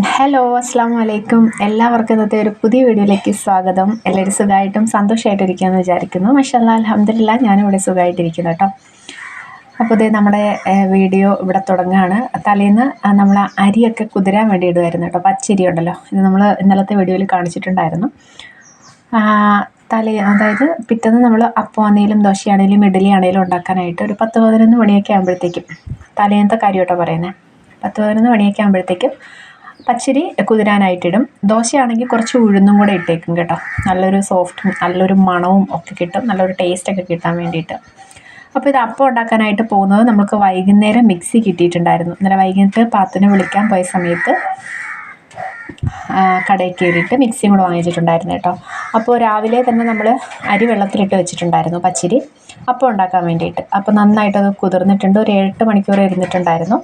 Hello അസ്സാം വലൈക്കും എല്ലാവർക്കും ഇന്നത്തെ ഒരു പുതിയ വീഡിയോയിലേക്ക് സ്വാഗതം. എല്ലാവരും സുഖമായിട്ടും സന്തോഷമായിട്ടിരിക്കുകയെന്ന് വിചാരിക്കുന്നു. മഷല്ല അലഹമില്ല ഞാനിവിടെ സുഖമായിട്ടിരിക്കുന്നു കേട്ടോ. അപ്പോൾ ഇതേ നമ്മുടെ വീഡിയോ ഇവിടെ തുടങ്ങുകയാണ്. തലേന്ന് നമ്മൾ അരിയൊക്കെ കുതിരാൻ വേണ്ടി ഇടുമായിരുന്നു കേട്ടോ. പച്ചരി ഉണ്ടല്ലോ. ഇത് നമ്മൾ ഇന്നലത്തെ വീഡിയോയിൽ കാണിച്ചിട്ടുണ്ടായിരുന്നു. തലേ അതായത് പിറ്റേന്ന് നമ്മൾ അപ്പം ആണെങ്കിലും ദോശയാണെങ്കിലും ഇഡലി ആണെങ്കിലും ഉണ്ടാക്കാനായിട്ട് ഒരു പത്ത് പതിനൊന്ന് മണിയൊക്കെ ആകുമ്പോഴത്തേക്കും തലേന്നത്തെ കാര്യം കേട്ടോ പറയുന്നത്. പത്ത് പതിനൊന്ന് മണിയൊക്കെ ആകുമ്പോഴത്തേക്കും പച്ചരി കുതിരാനായിട്ടിടും. ദോശയാണെങ്കിൽ കുറച്ച് ഉഴുന്നും കൂടെ ഇട്ടേക്കും കേട്ടോ. നല്ലൊരു സോഫ്റ്റും നല്ലൊരു മണവും ഒക്കെ കിട്ടും. നല്ലൊരു ടേസ്റ്റൊക്കെ കിട്ടാൻ വേണ്ടിയിട്ട്. അപ്പോൾ ഇത് അപ്പം ഉണ്ടാക്കാനായിട്ട് പോകുന്നത് നമുക്ക് വൈകുന്നേരം മിക്സി കിട്ടിയിട്ടുണ്ടായിരുന്നു. ഇന്നലെ വൈകുന്നേരത്ത് പാത്തിന് വിളിക്കാൻ പോയ സമയത്ത് കടയിൽ കയറിയിട്ട് മിക്സിയും കൂടെ വാങ്ങിച്ചിട്ടുണ്ടായിരുന്നു കേട്ടോ. അപ്പോൾ രാവിലെ തന്നെ നമ്മൾ അരി വെള്ളത്തിലിട്ട് വെച്ചിട്ടുണ്ടായിരുന്നു പച്ചരി. അപ്പം ഉണ്ടാക്കാൻ വേണ്ടിയിട്ട്. അപ്പോൾ നന്നായിട്ടത് കുതിർന്നിട്ടുണ്ട്. ഒരു എട്ട് മണിക്കൂർ ഇരുന്നിട്ടുണ്ടായിരുന്നു.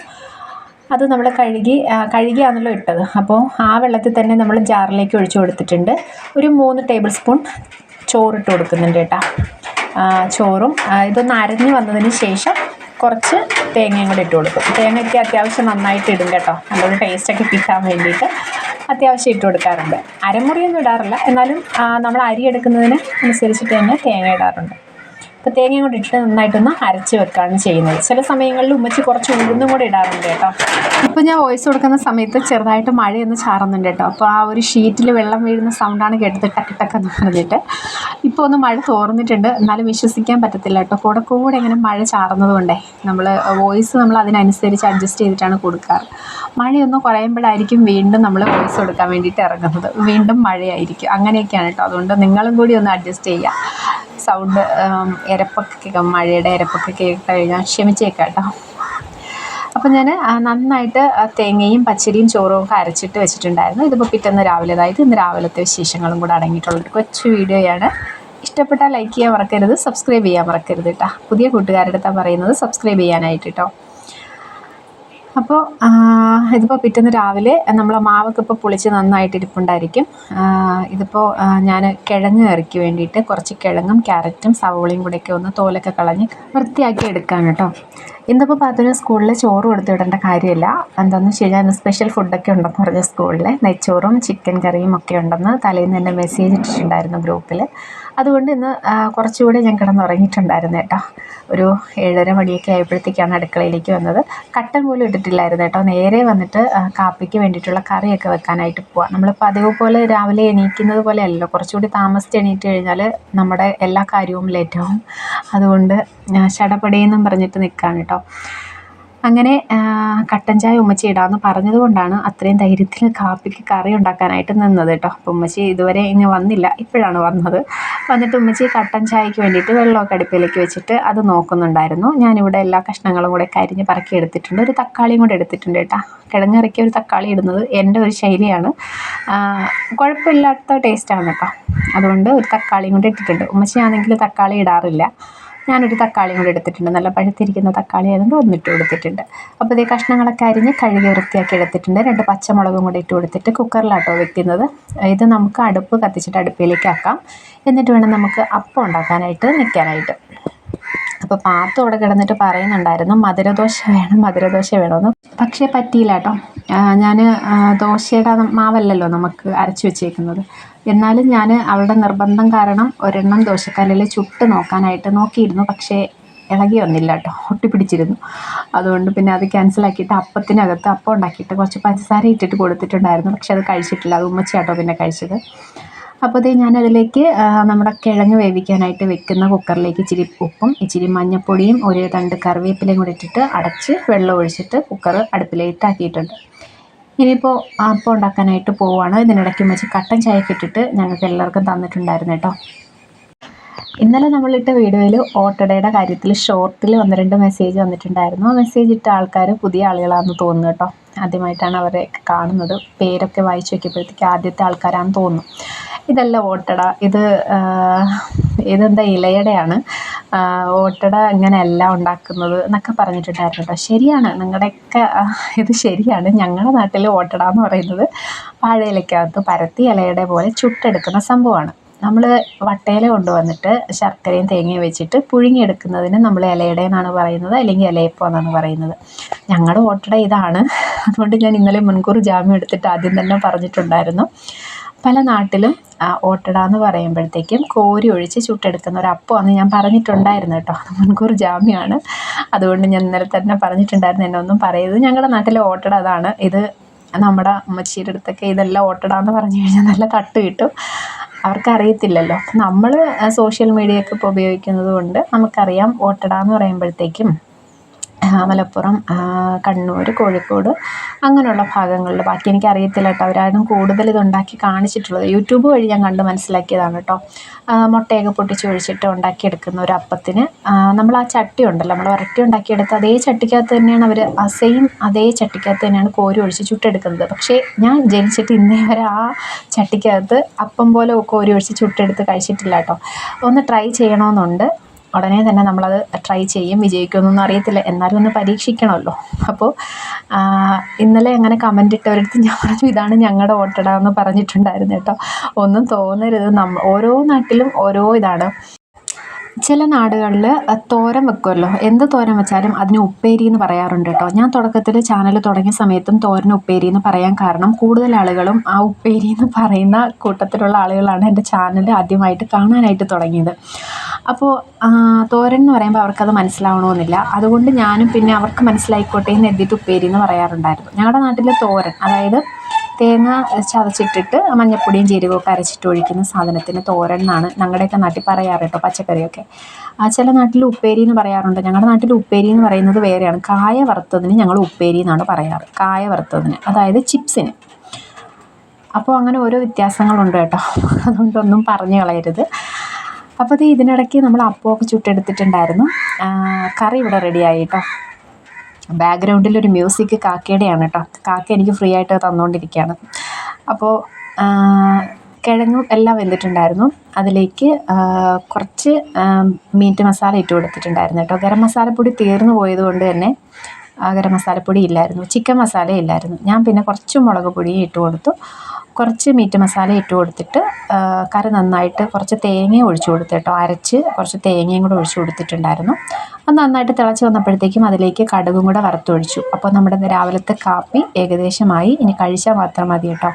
അത് നമ്മൾ കഴുകി കഴുകിയാണല്ലോ ഇട്ടത്. അപ്പോൾ ആ വെള്ളത്തിൽ തന്നെ നമ്മൾ ജാറിലേക്ക് ഒഴിച്ചു കൊടുത്തിട്ടുണ്ട്. ഒരു മൂന്ന് ടേബിൾ സ്പൂൺ ചോറിട്ട് കൊടുക്കുന്നുണ്ട് കേട്ടോ. ചോറും ഇതൊന്ന് അരഞ്ഞു വന്നതിന് ശേഷം കുറച്ച് തേങ്ങയും കൂടി ഇട്ട് കൊടുക്കും. തേങ്ങയ്ക്ക് അത്യാവശ്യം നന്നായിട്ട് ഇടും കേട്ടോ. നല്ലൊരു ടേസ്റ്റൊക്കെ കിട്ടാൻ വേണ്ടിയിട്ട് അത്യാവശ്യം ഇട്ട് കൊടുക്കാറുണ്ട്. അരമുറിയൊന്നും ഇടാറില്ല. എന്നാലും നമ്മൾ അരി എടുക്കുന്നതിന് അനുസരിച്ചിട്ട് തന്നെ തേങ്ങ ഇടാറുണ്ട്. അപ്പോൾ തേങ്ങയും കൂടി ഇട്ട് നന്നായിട്ടൊന്ന് അരച്ച് വെക്കുകയാണ് ചെയ്യുന്നത്. ചില സമയങ്ങളിൽ ഉമ്മച്ചി കുറച്ച് ഉഴുന്നും കൂടി ഇടാറുണ്ട് കേട്ടോ. ഇപ്പോൾ ഞാൻ വോയിസ് കൊടുക്കുന്ന സമയത്ത് ചെറുതായിട്ട് മഴയൊന്ന് ചാറുന്നുണ്ട് കേട്ടോ. അപ്പോൾ ആ ഒരു ഷീറ്റിൽ വെള്ളം വീഴുന്ന സൗണ്ടാണ് കേട്ടത് ടക്ക് എന്ന് പറഞ്ഞിട്ട്. ഇപ്പോൾ ഒന്ന് മഴ തോർന്നിട്ടുണ്ട്. എന്നാലും വിശ്വസിക്കാൻ പറ്റത്തില്ല കേട്ടോ. കൂടെ കൂടെ ഇങ്ങനെ മഴ ചാറുന്നത് കൊണ്ടേ നമ്മൾ വോയിസ് നമ്മൾ അതിനനുസരിച്ച് അഡ്ജസ്റ്റ് ചെയ്തിട്ടാണ് കൊടുക്കാറ്. മഴയൊന്ന് കുറയുമ്പോഴായിരിക്കും വീണ്ടും നമ്മൾ വോയിസ് കൊടുക്കാൻ വേണ്ടിയിട്ട് ഇറങ്ങുന്നത്. വീണ്ടും മഴയായിരിക്കും. അങ്ങനെയൊക്കെയാണ് കേട്ടോ. അതുകൊണ്ട് നിങ്ങളും കൂടി ഒന്ന് അഡ്ജസ്റ്റ് ചെയ്യുക. സൗണ്ട് ഇരപ്പൊക്കെ കേൾക്കാം മഴയുടെ ഇരപ്പൊക്കെ കേട്ട് കഴിഞ്ഞാൽ ക്ഷമിച്ചേക്കാം കേട്ടോ അപ്പോൾ ഞാൻ നന്നായിട്ട് തേങ്ങയും പച്ചരിയും ചോറും ഒക്കെ അരച്ചിട്ട് വെച്ചിട്ടുണ്ടായിരുന്നു. ഇതിപ്പോൾ പിറ്റേന്ന് രാവിലെ അതായത് ഇന്ന് രാവിലത്തെ വിശേഷങ്ങളും കൂടെ അടങ്ങിയിട്ടുള്ളൊരു കൊച്ചു വീഡിയോയാണ്. ഇഷ്ടപ്പെട്ടാൽ ലൈക്ക് ചെയ്യാൻ മറക്കരുത് സബ്സ്ക്രൈബ് ചെയ്യാൻ മറക്കരുത് കേട്ടോ പുതിയ കൂട്ടുകാരുടെ അടുത്താണ് പറയുന്നത് സബ്സ്ക്രൈബ് ചെയ്യാനായിട്ട് കേട്ടോ അപ്പോൾ ഇതിപ്പോൾ പിറ്റേന്ന് രാവിലെ നമ്മൾ മാവൊക്കെ ഇപ്പോൾ പുളിച്ച് നന്നായിട്ട് ഇരിപ്പുണ്ടായിരിക്കും. ഇതിപ്പോൾ ഞാൻ കിഴങ്ങ് കറിക്ക് വേണ്ടിയിട്ട് കുറച്ച് കിഴങ്ങും ക്യാരറ്റും സവോളയും കൂടെയൊക്കെ ഒന്ന് തോലൊക്കെ കളഞ്ഞ് വൃത്തിയാക്കി എടുക്കാൻ കേട്ടോ. ഇന്നിപ്പോൾ പാത്തിന് സ്കൂളിൽ ചോറ് കൊടുത്തു വിടേണ്ട കാര്യമില്ല. എന്താണെന്ന് വെച്ച് കഴിഞ്ഞാൽ സ്പെഷ്യൽ ഫുഡൊക്കെ ഉണ്ടെന്ന് പറഞ്ഞ സ്കൂളിൽ നെയ്ച്ചോറും ചിക്കൻ കറിയും ഒക്കെ ഉണ്ടെന്ന് തലേന്ന് തന്നെ മെസ്സേജ് ഇട്ടിട്ടുണ്ടായിരുന്നു ഗ്രൂപ്പിൽ അതുകൊണ്ട് ഇന്ന് കുറച്ചുകൂടെ ഞാൻ കിടന്നുറങ്ങിയിട്ടുണ്ടായിരുന്നു കേട്ടോ. ഒരു ഏഴര മണിയൊക്കെ ആയപ്പോഴത്തേക്കാണ് അടുക്കളയിലേക്ക് വന്നത്. കട്ടൻ പോലും ഇട്ടിട്ടില്ലായിരുന്നു കേട്ടോ. നേരെ വന്നിട്ട് കാപ്പിക്ക് വേണ്ടിയിട്ടുള്ള കറിയൊക്കെ വെക്കാനായിട്ട് പോവാം. നമ്മൾ പതിവ് പോലെ രാവിലെ എണീക്കുന്നത് പോലെ അല്ലല്ലോ. കുറച്ചുകൂടി താമസിച്ച് എണീറ്റ് കഴിഞ്ഞാൽ നമ്മുടെ എല്ലാ കാര്യവും ലേറ്റാവും അതുകൊണ്ട് ശടപടയെന്നും പറഞ്ഞിട്ട് നിൽക്കുകയാണ് കേട്ടോ. അങ്ങനെ കട്ടൻ ചായ ഉമ്മച്ചി ഇടാമെന്ന് പറഞ്ഞത് കൊണ്ടാണ് അത്രയും ധൈര്യത്തിൽ കാപ്പിക്ക് കറി ഉണ്ടാക്കാനായിട്ട് നിന്നത് കേട്ടോ അപ്പോൾ ഉമ്മച്ചി ഇതുവരെ ഇനി വന്നില്ല. ഇപ്പോഴാണ് വന്നത്. വന്നിട്ട് ഉമ്മച്ചി കട്ടൻ ചായക്ക് വേണ്ടിയിട്ട് വെള്ളമൊക്കെ അടുപ്പിലേക്ക് വെച്ചിട്ട് അത് നോക്കുന്നുണ്ടായിരുന്നു. ഞാനിവിടെ എല്ലാ കഷ്ണങ്ങളും കൂടെ കരിഞ്ഞ് പറക്കി എടുത്തിട്ടുണ്ട്. ഒരു തക്കാളിയും കൂടെ എടുത്തിട്ടുണ്ട് കേട്ടോ കിടങ്ങിറക്കി ഒരു തക്കാളി ഇടുന്നത് എന്റെ ഒരു ശൈലിയാണ്. കുഴപ്പമില്ലാത്ത ടേസ്റ്റാണ് കേട്ടോ അതുകൊണ്ട് ഒരു തക്കാളിയും കൂടെ ഇട്ടിട്ടുണ്ട്. ഉമ്മച്ചി ആണെങ്കിൽ തക്കാളി ഇടാറില്ല. ഞാനൊരു തക്കാളിയും കൂടി എടുത്തിട്ടുണ്ട്. നല്ല പഴുത്തിരിക്കുന്ന തക്കാളി ആയതുകൊണ്ട് ഒന്നിട്ട് കൊടുത്തിട്ടുണ്ട്. അപ്പോൾ ഇതേ കഷ്ണങ്ങളൊക്കെ അരിഞ്ഞ് കഴുകി വൃത്തിയാക്കി എടുത്തിട്ടുണ്ട്. രണ്ട് പച്ചമുളകും കൂടി ഇട്ട് കൊടുത്തിട്ട് കുക്കറിലാട്ടോ വെക്കുന്നത്. ഇത് നമുക്ക് അടുപ്പ് കത്തിച്ചിട്ട് അടുപ്പിലേക്ക് ആക്കാം. എന്നിട്ട് വേണം നമുക്ക് അപ്പം ഉണ്ടാക്കാനായിട്ട് നിൽക്കാനായിട്ട്. അപ്പോൾ പാത്തു അവിടെ കിടന്നിട്ട് പറയുന്നുണ്ടായിരുന്നു മധുരദോശ വേണം മധുരദോശ വേണമെന്ന് പക്ഷേ പറ്റിയില്ല കേട്ടോ. ഞാൻ ദോശയുടെ മാവല്ലല്ലോ നമുക്ക് അരച്ചു വെച്ചേക്കുന്നത്. എന്നാലും ഞാൻ അവളുടെ നിർബന്ധം കാരണം ഒരെണ്ണം ദോശക്കല്ലിൽ ചുട്ട് നോക്കാനായിട്ട് നോക്കിയിരുന്നു. പക്ഷേ ഇളകി വന്നില്ല കേട്ടോ ഒട്ടിപ്പിടിച്ചിരുന്നു. അതുകൊണ്ട് പിന്നെ അത് ക്യാൻസലാക്കിയിട്ട് അപ്പത്തിനകത്ത് അപ്പം ഉണ്ടാക്കിയിട്ട് കുറച്ച് പഞ്ചസാര ഇട്ടിട്ട് കൊടുത്തിട്ടുണ്ടായിരുന്നു. പക്ഷെ അത് കഴിച്ചിട്ടില്ല. അത് ഉമ്മച്ചിയാട്ടോ പിന്നെ കഴിച്ചത്. അപ്പോൾ ദേ ഞാനതിലേക്ക് നമ്മുടെ കിഴങ്ങ് വേവിക്കാനായിട്ട് വെക്കുന്ന കുക്കറിലേക്ക് ഇച്ചിരി ഉപ്പും ഇച്ചിരി മഞ്ഞൾപ്പൊടിയും ഒരു രണ്ട് കറിവേപ്പിലയും കൂടി ഇട്ടിട്ട് അടച്ച് വെള്ളം ഒഴിച്ചിട്ട് കുക്കർ അടുപ്പിലേക്ക് ആക്കിയിട്ടുണ്ട് ഇനിയിപ്പോൾ അപ്പം ഉണ്ടാക്കാനായിട്ട് പോവുകയാണ് ഇതിനിടയ്ക്ക് വെച്ച് കട്ടൻ ചായയൊക്കെ ഇട്ടിട്ട് ഞങ്ങൾക്ക് എല്ലാവർക്കും തന്നിട്ടുണ്ടായിരുന്നു കേട്ടോ. ഇന്നലെ നമ്മളിട്ട വീഡിയോയിൽ ഓട്ടടയുടെ കാര്യത്തിൽ ഷോർട്ടിൽ ഒന്ന് രണ്ട് മെസ്സേജ് വന്നിട്ടുണ്ടായിരുന്നു. ആ മെസ്സേജ് ഇട്ട ആൾക്കാർ പുതിയ ആളുകളാണെന്ന് തോന്നുന്നു കേട്ടോ. ആദ്യമായിട്ടാണ് അവരെ കാണുന്നത്. പേരൊക്കെ വായിച്ചു നോക്കിയപ്പോഴത്തേക്ക് ആദ്യത്തെ ആൾക്കാരാണെന്ന് തോന്നുന്നു. ഇതല്ല ഓട്ടട ഇത് ഇതെന്താ ഇലയടയാണ്. ഓട്ടട ഓട്ടട ഇങ്ങനെയല്ല ഉണ്ടാക്കുന്നത് എന്നൊക്കെ പറഞ്ഞിട്ടുണ്ടായിരുന്നു കേട്ടോ. ശരിയാണ്. നിങ്ങളുടെയൊക്കെ ഇത് ശരിയാണ്. ഞങ്ങളുടെ നാട്ടിൽ ഓട്ടട എന്ന് പറയുന്നത് വാഴയിലക്കകത്ത് പരത്തി ഇലയുടെ പോലെ ചുട്ടെടുക്കുന്ന സംഭവമാണ്. നമ്മൾ വട്ടയില കൊണ്ടുവന്നിട്ട് ശർക്കരയും തേങ്ങയും വെച്ചിട്ട് പുഴുങ്ങിയെടുക്കുന്നതിന് നമ്മൾ ഇലയട എന്നാണ് പറയുന്നത് അല്ലെങ്കിൽ ഇലയപ്പം എന്നാണ് പറയുന്നത്. ഞങ്ങളുടെ ഓട്ടട ഇതാണ്. അതുകൊണ്ട് ഞാൻ ഇന്നലെ മുൻകൂർ ജാമ്യം എടുത്തിട്ട് ആദ്യം തന്നെ പറഞ്ഞിട്ടുണ്ടായിരുന്നു. പല നാട്ടിലും ഓട്ടട എന്ന് പറയുമ്പോഴത്തേക്കും കോരി ഒഴിച്ച് ചുട്ടെടുക്കുന്ന ഒരു അപ്പമാണെന്ന് ഞാൻ പറഞ്ഞിട്ടുണ്ടായിരുന്നു കേട്ടോ. മുൻകൂർ ജാമ്യമാണ്. അതുകൊണ്ട് ഞാൻ ഇന്നലെ തന്നെ പറഞ്ഞിട്ടുണ്ടായിരുന്നു എന്നെ ഒന്നും പറയരുത്. ഞങ്ങളുടെ നാട്ടിലെ ഓട്ടട അതാണ്. ഇത് നമ്മുടെ അമ്മച്ചിയുടെ അടുത്തൊക്കെ ഇതെല്ലാം ഓട്ടടാന്ന് പറഞ്ഞു കഴിഞ്ഞാൽ നല്ല തട്ട് കിട്ടും. അവർക്കറിയത്തില്ലല്ലോ. നമ്മൾ സോഷ്യൽ മീഡിയ ഒക്കെ ഇപ്പോൾ ഉപയോഗിക്കുന്നത് കൊണ്ട് നമുക്കറിയാം ഓട്ടടാന്ന് പറയുമ്പോഴത്തേക്കും മലപ്പുറം കണ്ണൂർ കോഴിക്കോട് അങ്ങനെയുള്ള ഭാഗങ്ങളിൽ ബാക്കി എനിക്കറിയത്തില്ല കേട്ടോ. അവരാരും കൂടുതൽ ഇതുണ്ടാക്കി കാണിച്ചിട്ടുള്ളത്. യൂട്യൂബ് വഴി ഞാൻ കണ്ട് മനസ്സിലാക്കിയതാണ് കേട്ടോ. മുട്ടയൊക്കെ പൊട്ടിച്ച് ഒഴിച്ചിട്ട് ഉണ്ടാക്കിയെടുക്കുന്ന ഒരു അപ്പത്തിന്. നമ്മൾ ആ ചട്ടി ഉണ്ടല്ലോ നമ്മൾ വരട്ടി ഉണ്ടാക്കിയെടുത്ത് അതേ ചട്ടിക്കകത്ത് തന്നെയാണ് അവർ ആ സെയിം അതേ ചട്ടിക്കകത്ത് തന്നെയാണ് കോരി ഒഴിച്ച് ചുട്ടെടുക്കുന്നത്. പക്ഷേ ഞാൻ ജനിച്ചിട്ട് ഇന്നേ വരെ ആ ചട്ടിക്കകത്ത് അപ്പം പോലെ കോരി ഒഴിച്ച് ചുട്ടെടുത്ത് കഴിച്ചിട്ടില്ല കേട്ടോ. ഒന്ന് ട്രൈ ചെയ്യണമെന്നുണ്ട് ഉടനെ തന്നെ നമ്മളത് ട്രൈ ചെയ്യും വിജയിക്കുമെന്നൊന്നും അറിയത്തില്ല. എന്നാലും ഒന്ന് പരീക്ഷിക്കണമല്ലോ. അപ്പോൾ ഇന്നലെ അങ്ങനെ കമന്റ് ഇട്ടവരടുത്ത് ഞാൻ പറഞ്ഞു ഇതാണ് ഞങ്ങളുടെ ഓട്ടട എന്ന് പറഞ്ഞിട്ടുണ്ടായിരുന്നു കേട്ടോ. ഒന്നും തോന്നരുത്. ഓരോ നാട്ടിലും ഓരോ ഇതാണ്. ചില നാടുകളിൽ തോരൻ വെക്കുമല്ലോ എന്ത് തോരൻ വെച്ചാലും അതിന് ഉപ്പേരി എന്ന് പറയാറുണ്ട് കേട്ടോ. ഞാൻ തുടക്കത്തിൽ ചാനൽ തുടങ്ങിയ സമയത്തും തോരൻ ഉപ്പേരി എന്ന് പറയാൻ കാരണം കൂടുതൽ ആളുകളും ആ ഉപ്പേരി എന്ന് പറയുന്ന കൂട്ടത്തിലുള്ള ആളുകളാണ് എന്റെ ചാനൽ ആദ്യമായിട്ട് കാണാനായിട്ട് തുടങ്ങിയത്. അപ്പോൾ തോരൻ എന്ന് പറയുമ്പോൾ അവർക്കത് മനസ്സിലാവണമെന്നില്ല. അതുകൊണ്ട് ഞാനും പിന്നെ അവർക്ക് മനസ്സിലായിക്കോട്ടെ എന്ന് എഴുതിയിട്ട് ഉപ്പേരി എന്ന് പറയാറുണ്ടായിരുന്നു. ഞങ്ങളുടെ നാട്ടിലെ തോരൻ അതായത് തേങ്ങ ചതച്ചിട്ടിട്ട് മഞ്ഞൾപ്പൊടിയും ജീരകമൊക്കെ അരച്ചിട്ട് ഒഴിക്കുന്ന സാധനത്തിന് തോരൻ എന്നാണ് ഞങ്ങളുടെയൊക്കെ നാട്ടിൽ പറയാറ് കേട്ടോ പച്ചക്കറിയൊക്കെ. ആ ചില നാട്ടിൽ ഉപ്പേരി എന്ന് പറയാറുണ്ട്. ഞങ്ങളുടെ നാട്ടിൽ ഉപ്പേരി എന്ന് പറയുന്നത് വേറെയാണ്. കായ വറുത്തതിന് ഞങ്ങൾ ഉപ്പേരി എന്നാണ് പറയാറ്. കായ വറുത്തതിന് അതായത് ചിപ്സിന്. അപ്പോൾ അങ്ങനെ ഓരോ വ്യത്യാസങ്ങളുണ്ട് കേട്ടോ. അതുകൊണ്ടൊന്നും പറഞ്ഞു കളയരുത്. അപ്പോൾ ഇത് ഇതിനിടയ്ക്ക് നമ്മൾ അപ്പമൊക്കെ ചുട്ടെടുത്തിട്ടുണ്ടായിരുന്നു. കറി ഇവിടെ റെഡിയായി കേട്ടോ. ബാക്ക്ഗ്രൗണ്ടിൽ ഒരു മ്യൂസിക് കാക്കയുടെയാണ് കേട്ടോ. കാക്ക എനിക്ക് ഫ്രീ ആയിട്ട് തന്നുകൊണ്ടിരിക്കുകയാണ് അപ്പോൾ കിഴങ്ങും എല്ലാം വെന്തിട്ടുണ്ടായിരുന്നു. അതിലേക്ക് കുറച്ച് മീറ്റ് മസാല ഇട്ട് കൊടുത്തിട്ടുണ്ടായിരുന്നു കേട്ടോ. ഗരം മസാലപ്പൊടി തീർന്നു പോയത് കൊണ്ട് തന്നെ ഗരം മസാലപ്പൊടി ഇല്ലായിരുന്നു. ചിക്കൻ മസാല ഇല്ലായിരുന്നു. ഞാൻ പിന്നെ കുറച്ച് മുളക് പൊടിയും ഇട്ട് കൊടുത്തു. കുറച്ച് മീറ്റ് മസാല ഇട്ട് കൊടുത്തിട്ട് കറി നന്നായിട്ട് കുറച്ച് തേങ്ങയും ഒഴിച്ചു കൊടുത്തു കേട്ടോ. അരച്ച് കുറച്ച് തേങ്ങയും കൂടെ ഒഴിച്ചു കൊടുത്തിട്ടുണ്ടായിരുന്നു. അത് നന്നായിട്ട് തിളച്ച് വന്നപ്പോഴത്തേക്കും അതിലേക്ക് കടുകും കൂടെ വറുത്തൊഴിച്ചു അപ്പോൾ നമ്മുടെ രാവിലത്തെ കാപ്പി ഏകദേശമായി. ഇനി കഴിച്ചാൽ മാത്രം മതി കേട്ടോ.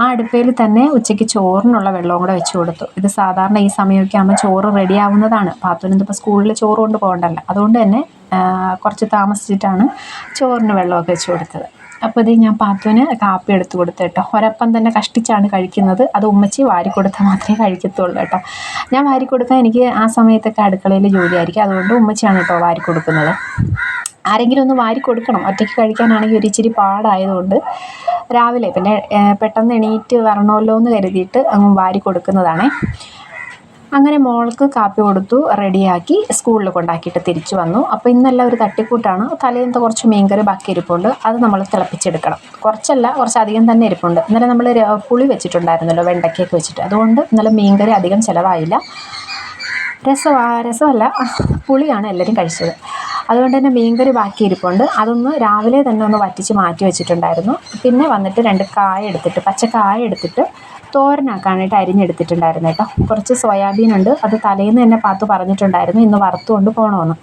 ആ അടുപ്പയിൽ തന്നെ ഉച്ചയ്ക്ക് ചോറിനുള്ള വെള്ളവും കൂടെ വെച്ച് കൊടുത്തു. ഇത് സാധാരണ ഈ സമയമൊക്കെ ആകുമ്പോൾ ചോറ് റെഡി ആവുന്നതാണ്. പാത്തുവിന് ഇപ്പോൾ സ്കൂളിൽ ചോറ് കൊണ്ട് പോകണ്ടല്ലോ. അതുകൊണ്ട് തന്നെ കുറച്ച് താമസിച്ചിട്ടാണ് ചോറിന് വെള്ളമൊക്കെ വെച്ച് കൊടുത്തത്. അപ്പോൾ ഇത് ഞാൻ പാത്തുവിന് കാപ്പി എടുത്ത് കൊടുത്തു കേട്ടോ. ഒരപ്പം തന്നെ കഷ്ടിച്ചാണ് കഴിക്കുന്നത്. അത് ഉമ്മച്ചി വാരി കൊടുത്താൽ മാത്രമേ കഴിക്കത്തുള്ളൂ കേട്ടോ. ഞാൻ വാരി കൊടുക്കാൻ എനിക്ക് ആ സമയത്തൊക്കെ അടുക്കളയിൽ ജോലിയായിരിക്കും. അതുകൊണ്ട് ഉമ്മച്ചിയാണ് കേട്ടോ വാരി കൊടുക്കുന്നത്. ആരെങ്കിലും ഒന്ന് വാരി കൊടുക്കണം. ഒറ്റയ്ക്ക് കഴിക്കാനാണെങ്കിൽ ഒരു ഇച്ചിരി പാടായതുകൊണ്ട് രാവിലെ പിന്നെ പെട്ടെന്ന് എണീറ്റ് വരണമല്ലോ എന്ന് കരുതിയിട്ട് അങ്ങ് വാരി കൊടുക്കുന്നതാണേ. അങ്ങനെ മോൾക്ക് കാപ്പി കൊടുത്തു റെഡിയാക്കി സ്കൂളിൽ കൊണ്ടാക്കിയിട്ട് തിരിച്ചു വന്നു. അപ്പോൾ ഇന്നെല്ലാം ഒരു തട്ടിക്കൂട്ടാണ്. തലേന്നത്തെ കുറച്ച് മീൻകറി ബാക്കി ഇരിപ്പുണ്ട്. അത് നമ്മൾ തിളപ്പിച്ചെടുക്കണം. കുറച്ചല്ല കുറച്ചധികം തന്നെ ഇരിപ്പുണ്ട്. ഇന്നലെ നമ്മൾ പുളി വെച്ചിട്ടുണ്ടായിരുന്നല്ലോ വെണ്ടയ്ക്കൊക്കെ വെച്ചിട്ട്. അതുകൊണ്ട് ഇന്നലെ മീൻകറി അധികം ചിലവായില്ല. രസം രസമല്ല. പുളിയാണ് എല്ലാവരും കഴിച്ചത്. അതുകൊണ്ട് തന്നെ മീൻകറി ബാക്കി ഇരിപ്പുണ്ട്. അതൊന്ന് രാവിലെ തന്നെ ഒന്ന് വറ്റിച്ച് മാറ്റി വെച്ചിട്ടുണ്ടായിരുന്നു. പിന്നെ വന്നിട്ട് രണ്ട് കായ എടുത്തിട്ട് പച്ച കായ എടുത്തിട്ട് തോരനാക്കാനായിട്ട് അരിഞ്ഞെടുത്തിട്ടുണ്ടായിരുന്നു കേട്ടോ. കുറച്ച് സോയാബീൻ ഉണ്ട്. അത് തലേന്ന് തന്നെ പാത്തു പറഞ്ഞിട്ടുണ്ടായിരുന്നു. ഇന്ന് വറുത്തുകൊണ്ട് പോകണമെന്ന്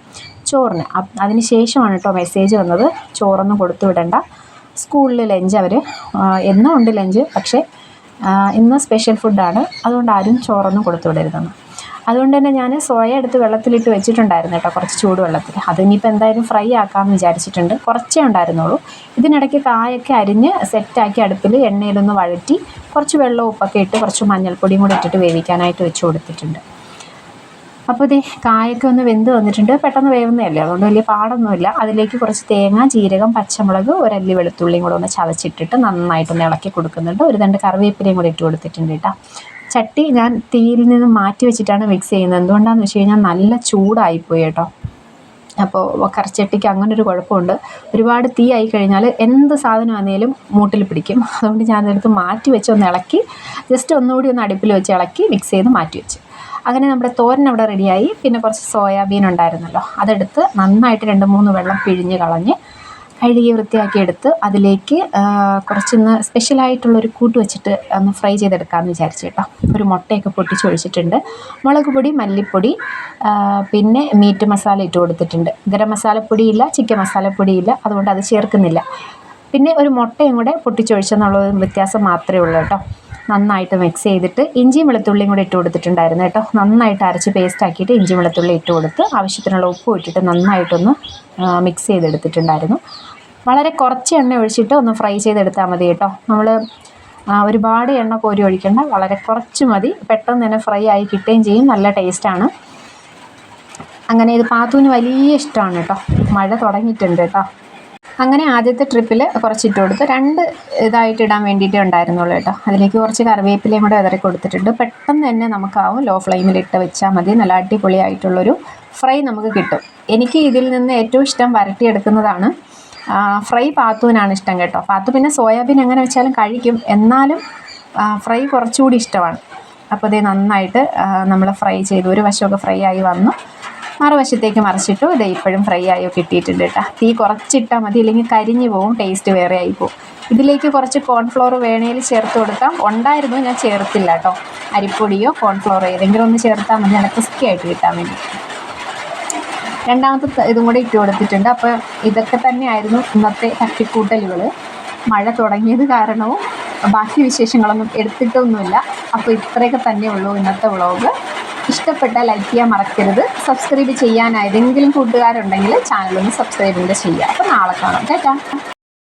ചോറിന്. അതിന് ശേഷമാണ് കേട്ടോ മെസ്സേജ് വന്നത്. ചോറൊന്നും കൊടുത്തു വിടണ്ട. സ്കൂളിൽ ലഞ്ച് അവർ എന്നും ഉണ്ട് ലഞ്ച് പക്ഷേ ഇന്ന് സ്പെഷ്യൽ ഫുഡാണ് അതുകൊണ്ട് ആരും ചോറൊന്നും കൊടുത്തു വിടരുതെന്ന്. അതുകൊണ്ട് തന്നെ ഞാൻ സോയ എടുത്ത് വെള്ളത്തിലിട്ട് വെച്ചിട്ടുണ്ടായിരുന്നു കേട്ടോ കുറച്ച് ചൂടുവെള്ളത്തിൽ അത് ഇനിയിപ്പോൾ എന്തായാലും ഫ്രൈ ആക്കാമെന്ന് വിചാരിച്ചിട്ടുണ്ട്. കുറച്ചേ ഉണ്ടായിരുന്നുള്ളൂ. ഇതിനിടയ്ക്ക് കായൊക്കെ അരിഞ്ഞ് സെറ്റാക്കി അടുപ്പിൽ എണ്ണയിലൊന്ന് വഴറ്റി കുറച്ച് വെള്ളം ഉപ്പൊക്കെ ഇട്ട് കുറച്ച് മഞ്ഞൾപ്പൊടിയും കൂടെ ഇട്ടിട്ട് വേവിക്കാനായിട്ട് വെച്ച് കൊടുത്തിട്ടുണ്ട്. അപ്പോൾ ഇതേ കായൊക്കെ ഒന്ന് വെന്ത് വന്നിട്ടുണ്ട്. പെട്ടെന്ന് വേവുന്നതല്ലേ? അതുകൊണ്ട് വലിയ പാടൊന്നുമില്ല. അതിലേക്ക് കുറച്ച് തേങ്ങ ജീരകം പച്ചമുളക് ഒരല്ലി വെളുത്തുള്ളിയും കൂടെ ഒന്ന് ചതച്ചിട്ടിട്ട് നന്നായിട്ടൊന്ന് ഇളക്കി കൊടുക്കുന്നുണ്ട്. ഒരു രണ്ട് കറിവേപ്പിലയും കൂടെ ഇട്ട് കൊടുത്തിട്ടുണ്ട് കേട്ടോ. ചട്ടി ഞാൻ തീയിൽ നിന്ന് മാറ്റി വെച്ചിട്ടാണ് മിക്സ് ചെയ്യുന്നത്. എന്തുകൊണ്ടാണെന്ന് വെച്ച് കഴിഞ്ഞാൽ നല്ല ചൂടായിപ്പോയി കേട്ടോ. അപ്പോൾ കറിച്ചട്ടിക്ക് അങ്ങനെ ഒരു കുഴപ്പമുണ്ട്. ഒരുപാട് തീ ആയി കഴിഞ്ഞാൽ എന്ത് സാധനം ആണെങ്കിലും മൂട്ടിൽ പിടിക്കും. അതുകൊണ്ട് ഞാൻ അതെടുത്ത് മാറ്റി വെച്ച് ഒന്ന് ഇളക്കി ജസ്റ്റ് ഒന്നുകൂടി ഒന്ന് അടുപ്പിൽ വെച്ച് ഇളക്കി മിക്സ് ചെയ്ത് മാറ്റി വെച്ച്. അങ്ങനെ നമ്മുടെ തോരൻ അവിടെ റെഡിയായി പിന്നെ കുറച്ച് സോയാബീൻ ഉണ്ടായിരുന്നല്ലോ. അതെടുത്ത് നന്നായിട്ട് രണ്ട് മൂന്ന് വെള്ളം പിഴിഞ്ഞ് കളഞ്ഞ് കഴുകി വൃത്തിയാക്കി എടുത്ത് അതിലേക്ക് കുറച്ചൊന്ന് സ്പെഷ്യലായിട്ടുള്ളൊരു കൂട്ട് വെച്ചിട്ട് ഒന്ന് ഫ്രൈ ചെയ്തെടുക്കാമെന്ന് വിചാരിച്ചു കേട്ടോ. ഒരു മുട്ടയൊക്കെ പൊട്ടിച്ചൊഴിച്ചിട്ടുണ്ട്. മുളക് പൊടി മല്ലിപ്പൊടി പിന്നെ മീറ്റ് മസാല ഇട്ട് കൊടുത്തിട്ടുണ്ട്. ഗരം മസാലപ്പൊടിയില്ല ചിക്കൻ മസാലപ്പൊടിയില്ല അതുകൊണ്ട് അത് ചേർക്കുന്നില്ല. പിന്നെ ഒരു മുട്ടയും കൂടെ പൊട്ടിച്ചൊഴിച്ചെന്നുള്ള വ്യത്യാസം മാത്രമേ ഉള്ളൂ കേട്ടോ. നന്നായിട്ട് മിക്സ് ചെയ്തിട്ട് ഇഞ്ചിയും വെളുത്തുള്ളിയും കൂടെ ഇട്ട് കൊടുത്തിട്ടുണ്ടായിരുന്നു കേട്ടോ. നന്നായിട്ട് അരച്ച് പേസ്റ്റ് ആക്കിയിട്ട് ഇഞ്ചി വെളുത്തുള്ളി ഇട്ട് കൊടുത്ത് ആവശ്യത്തിനുള്ള ഉപ്പ് ഇട്ടിട്ട് നന്നായിട്ടൊന്ന് മിക്സ് ചെയ്തെടുത്തിട്ടുണ്ടായിരുന്നു. വളരെ കുറച്ച് എണ്ണ ഒഴിച്ചിട്ട് ഒന്ന് ഫ്രൈ ചെയ്തെടുത്താൽ മതി കേട്ടോ. നമ്മൾ ഒരുപാട് എണ്ണ കോരി ഒഴിക്കേണ്ട. വളരെ കുറച്ച് മതി. പെട്ടെന്ന് തന്നെ ഫ്രൈ ആയി കിട്ടുകയും ചെയ്യും. നല്ല ടേസ്റ്റാണ് അങ്ങനെ ഇത് പാത്തുവിന് വലിയ ഇഷ്ടമാണ് കേട്ടോ. മഴ തുടങ്ങിയിട്ടുണ്ട് കേട്ടോ. അങ്ങനെ ആദ്യത്തെ ട്രിപ്പിൽ കുറച്ചിട്ട് കൊടുത്ത്. രണ്ട് ഇതായിട്ട് ഇടാൻ വേണ്ടിയിട്ടേ ഉണ്ടായിരുന്നുള്ളൂ കേട്ടോ. അതിലേക്ക് കുറച്ച് കറിവേപ്പിലയും കൂടെ വിതറി കൊടുത്തിട്ടുണ്ട്. പെട്ടെന്ന് തന്നെ നമുക്കാവും ലോ ഫ്ലെയിമിൽ ഇട്ട് വെച്ചാൽ മതി. നല്ല അടിപൊളിയായിട്ടുള്ളൊരു ഫ്രൈ നമുക്ക് കിട്ടും. എനിക്ക് ഇതിൽ നിന്ന് ഏറ്റവും ഇഷ്ടം വരട്ടിയെടുക്കുന്നതാണ് ഫ്രൈ പാത്തുവിനാണ് ഇഷ്ടം കേട്ടോ. പാത്തു പിന്നെ സോയാബീൻ എങ്ങനെ വെച്ചാലും കഴിക്കും. എന്നാലും ഫ്രൈ കുറച്ചുകൂടി ഇഷ്ടമാണ്. അപ്പോൾ ഇത് നന്നായിട്ട് നമ്മൾ ഫ്രൈ ചെയ്തു. ഒരു വശമൊക്കെ ഫ്രൈ ആയി വന്നു. മറുവശത്തേക്ക് മറിച്ചിട്ടു ഇത് ഇപ്പോഴും ഫ്രൈ ആയി കിട്ടിയിട്ടുണ്ട് കേട്ടോ. തീ കുറച്ചിട്ടാൽ മതി. ഇല്ലെങ്കിൽ കരിഞ്ഞു പോവും. ടേസ്റ്റ് വേറെ ആയി ഇതിലേക്ക് കുറച്ച് കോൺഫ്ലോർ വേണേൽ ചേർത്ത് കൊടുക്കാം. ഉണ്ടായിരുന്നു ഞാൻ ചേർത്തില്ല കേട്ടോ. അരിപ്പൊടിയോ കോൺഫ്ലോറോ ഏതെങ്കിലും ഒന്ന് ചേർത്താൽ മതി. നല്ല ക്രിസ്പി ആയിട്ട് കിട്ടാൻ വേണ്ടി രണ്ടാമത്തെ ഇതും കൂടെ ഇട്ട് കൊടുത്തിട്ടുണ്ട്. അപ്പോൾ ഇതൊക്കെ തന്നെയായിരുന്നു ഇന്നത്തെ തട്ടിക്കൂട്ടലുകൾ മഴ തുടങ്ങിയത് കാരണവും ബാക്കി വിശേഷങ്ങളൊന്നും എടുത്തിട്ടൊന്നുമില്ല. അപ്പോൾ ഇത്രയൊക്കെ തന്നെ ഉള്ളൂ ഇന്നത്തെ വ്ളോഗ്. ഇഷ്ടപ്പെട്ട ലൈക്ക് ചെയ്യാൻ മറക്കരുത്. സബ്സ്ക്രൈബ് ചെയ്യാൻ ഏതെങ്കിലും കൂട്ടുകാരുണ്ടെങ്കിൽ ചാനലൊന്ന് സബ്സ്ക്രൈബ് ചെയ്യുക. അപ്പോൾ നാളെ കാണാം. കേട്ടോ